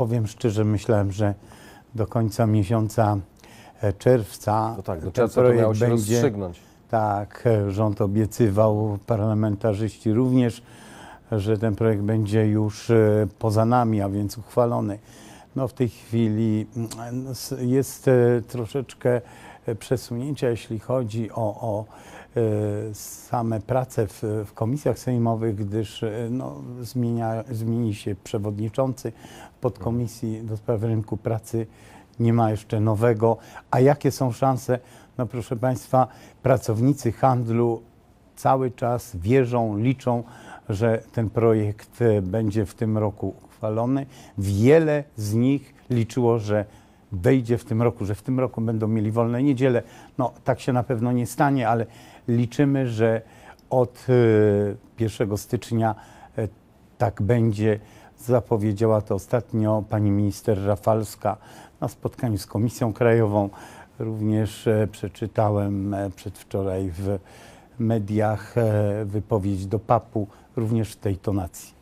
powiem szczerze, myślałem, że do końca miesiąca e, czerwca No tak, do ten czerwca to projekt będzie. rozstrzygnąć. Tak, e, rząd obiecywał, parlamentarzyści również, że ten projekt będzie już e, poza nami, a więc uchwalony. No w tej chwili mm, jest troszeczkę przesunięcia, jeśli chodzi o, o e, same prace w, w komisjach sejmowych, gdyż e, no, zmienia, zmieni się przewodniczący podkomisji do spraw rynku pracy. Nie ma jeszcze nowego. A jakie są szanse? No proszę Państwa, pracownicy handlu cały czas wierzą, liczą, że ten projekt e, będzie w tym roku uchwalony. Wiele z nich liczyło, że wejdzie w tym roku, że w tym roku będą mieli wolne niedziele. No tak się na pewno nie stanie, ale liczymy, że od e, 1 stycznia e, tak będzie. Zapowiedziała to ostatnio pani minister Rafalska na spotkaniu z Komisją Krajową. Również e, przeczytałem e, przedwczoraj w mediach e, wypowiedź do PAP-u, również w tej tonacji.